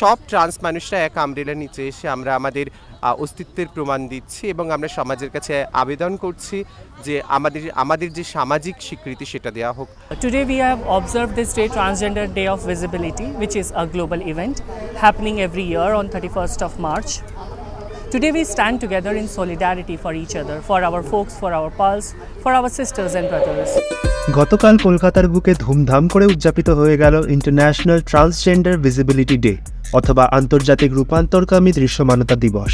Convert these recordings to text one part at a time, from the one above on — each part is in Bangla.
সব ট্রান্স মানুষরা এক আমরেলা নিচে এসে আমরা আমাদের অস্তিত্বের প্রমাণ দিচ্ছি এবং আমরা সমাজের কাছে আবেদন করছি যে আমাদের আমাদের যে সামাজিক স্বীকৃতি সেটা দেওয়া হোক। Today we have observe this day transgender day of visibility which is a global event happening every year on thirty first of March today we stand together in solidarity for each other for our folks for our pals for our sisters and brothers গতকাল কলকাতার বুকে ধুমধাম করে উদযাপিত হয়ে গেল ইন্টারন্যাশনাল ট্রান্সজেন্ডার ভিজিবিলিটি ডে অথবা আন্তর্জাতিক রূপান্তরকামী দৃশ্যমানতা দিবস।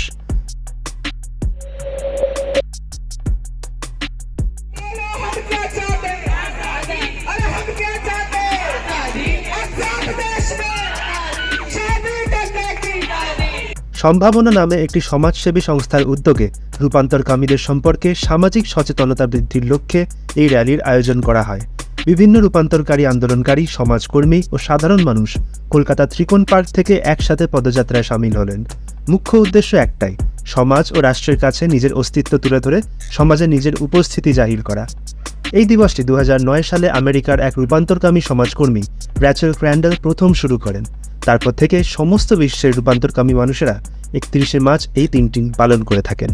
সম্ভাবনা নামে একটি সমাজসেবী সংস্থার উদ্যোগে রূপান্তরকামীদের সম্পর্কে সামাজিক সচেতনতা বৃদ্ধির লক্ষ্যে এই র্যালির আয়োজন করা হয়। বিভিন্ন রূপান্তরকারী আন্দোলনকারী, সমাজকর্মী ও সাধারণ মানুষ কলকাতা ত্রিকোণ পার্ক থেকে একসাথে পদযাত্রায় সামিল হলেন। মুখ্য উদ্দেশ্য একটাই, সমাজ ও রাষ্ট্রের কাছে নিজের অস্তিত্ব তুলে ধরে সমাজে নিজের উপস্থিতি জাহির করা। এই দিবসটি দু হাজার নয় সালে আমেরিকার এক রূপান্তরকামী সমাজকর্মী, র্যাচেল ক্র্যান্ডেল প্রথম শুরু করেন। তারপর থেকে সমস্ত বিশ্বের রূপান্তরকামী মানুষেরা একত্রিশে মার্চ এই তিনটি পালন করে থাকেন।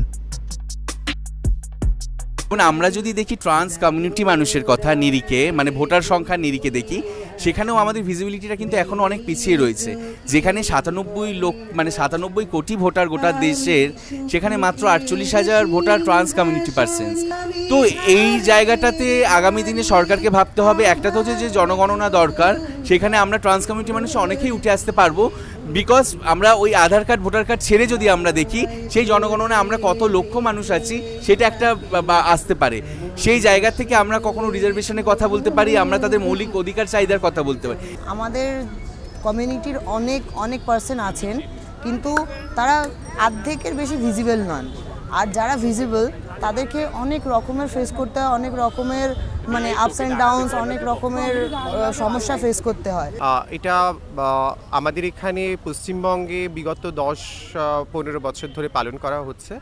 আমরা যদি দেখি ট্রান্স কমিউনিটি মানুষের কথা, নিরিখে মানে ভোটার সংখ্যা নিরিখে দেখি সেখানেও আমাদের ভিজিবিলিটিটা কিন্তু এখনও অনেক পিছিয়ে রয়েছে। যেখানে সাতানব্বই লোক মানে সাতানব্বই কোটি ভোটার গোটা দেশের, সেখানে মাত্র আটচল্লিশ হাজার ভোটার ট্রান্স কমিউনিটি পার্সেন্স তো এই জায়গাটাতে আগামী দিনে সরকারকে ভাবতে হবে, একটা তো হচ্ছে যে জনগণনা দরকার, সেখানে আমরা ট্রান্স কমিউনিটি মানুষ অনেকেই উঠে আসতে পারব। বিকজ আমরা ওই আধার কার্ড, ভোটার কার্ড ছেড়ে যদি আমরা দেখি, সেই জনগণনা আমরা কত লক্ষ মানুষ আছি, সেটা একটা আসতে পারে। সেই জায়গা থেকে আমরা কখনো রিজার্ভেশনের কথা বলতে পারি, আমরা তাদের মৌলিক অধিকার চাহিদার কথা বলতে পারি। আমাদের কমিউনিটির অনেক অনেক পার্সন আছেন কিন্তু তারা অর্ধেকের বেশি ভিজিবল নন। আর যারা ভিজিবল তাদেরকে অনেক রকমের ফেস করতে হয় অনেক রকমের মানে আপস অ্যান্ড ডাউনস অনেক রকমের সমস্যা ফেস করতে হয়। এটা আমাদের এখানে পশ্চিমবঙ্গে বিগত দশ পনেরো বছর ধরে পালন করা হচ্ছে।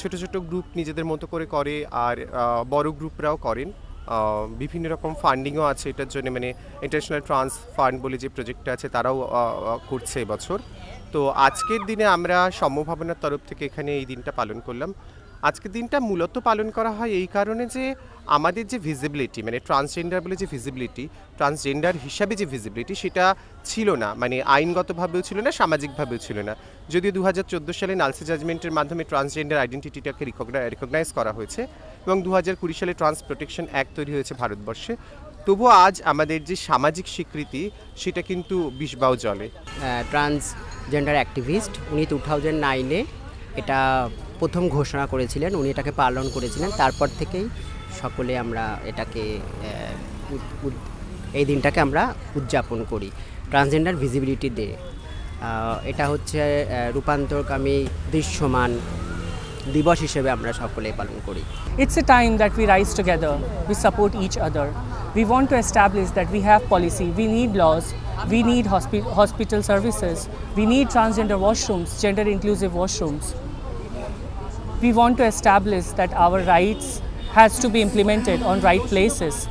ছোট ছোট গ্রুপ নিজেদের মতো করে করে আর বড় গ্রুপরাও করেন। বিভিন্ন রকম ফান্ডিংও আছে এটার জন্য মানে ইন্টারন্যাশনাল ট্রান্স ফান্ড বলে যে প্রজেক্টটা আছে তারাও করছে এবছর তো আজকের দিনে আমরা সম্ভাবনার তরফ থেকে এখানে এই দিনটা পালন করলাম। আজকের দিনটা মূলত পালন করা হয় এই কারণে যে আমাদের যে ভিজিবিলিটি মানে ট্রান্সজেন্ডার বলে যে ভিজিবিলিটি ট্রান্সজেন্ডার হিসাবে যে ভিজিবিলিটি সেটা ছিল না মানে আইনগতভাবেও ছিল না, সামাজিকভাবেও ছিল না। যদিও দু হাজার চোদ্দ সালে নালসি জাজমেন্টের মাধ্যমে ট্রান্সজেন্ডার আইডেন্টিটিটাকে রিকগনাইজ করা হয়েছে এবং দু হাজার কুড়ি সালে ট্রান্স প্রোটেকশন অ্যাক্ট তৈরি হয়েছে ভারতবর্ষে। তবুও আজ আমাদের যে সামাজিক স্বীকৃতি, সেটা কিন্তু বিষবাও জলে। ট্রান্সজেন্ডার অ্যাক্টিভিস্ট উনি টু থাউজেন্ড নাইনে এটা প্রথম ঘোষণা করেছিলেন, উনি এটাকে পালন করেছিলেন। তারপর থেকেই সকলে আমরা এটাকে এই দিনটাকে আমরা উদযাপন করি। ট্রান্সজেন্ডার ভিজিবিলিটি ডে এটা হচ্ছে রূপান্তরকামী দৃশ্যমান দিবস হিসেবে আমরা সকলে পালন করি। It's a time that we rise together we support each other we want to establish that we have policy we need laws we need hospital services we need transgender washrooms gender inclusive washrooms We want to establish that our rights has to be implemented on right places.